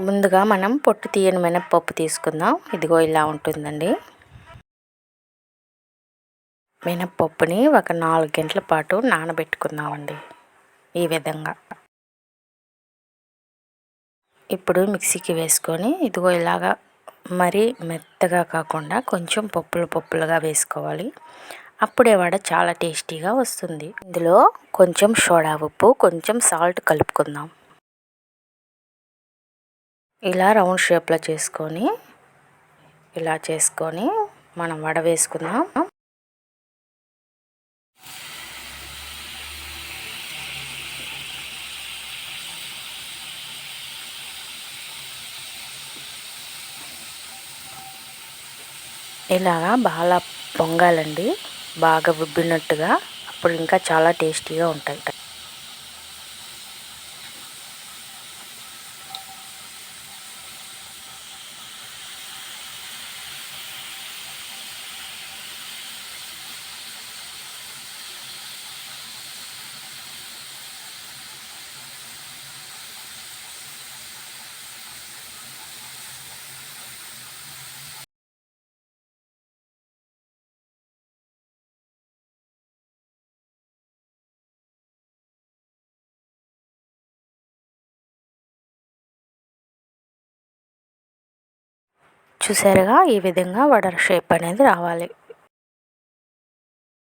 ముందుగా మనం పొట్టు తీయని మినప్పప్పు తీసుకుందాం. ఇదిగో ఇలా ఉంటుందండి. మినప్పప్పుని ఒక నాలుగు గంటల పాటు నానబెట్టుకుందామండి ఈ విధంగా. ఇప్పుడు మిక్సీకి వేసుకొని ఇదిగో ఇలాగా మరీ మెత్తగా కాకుండా కొంచెం పప్పులు పప్పులుగా వేసుకోవాలి. అప్పుడే వడ చాలా టేస్టీగా వస్తుంది. ఇందులో కొంచెం సోడా ఉప్పు కొంచెం సాల్ట్ కలుపుకుందాం. ఇలా రౌండ్ షేప్లో చేసుకొని ఇలా చేసుకొని మనం వడ వేసుకుందాం. ఇలాగా బాగా పొంగాలండి. బాగా ఉబ్బినట్టుగా అప్పుడు ఇంకా చాలా టేస్టీగా ఉంటాయి చూసారుగా ఈ విధంగా వడ షేప్ అనేది రావాలి.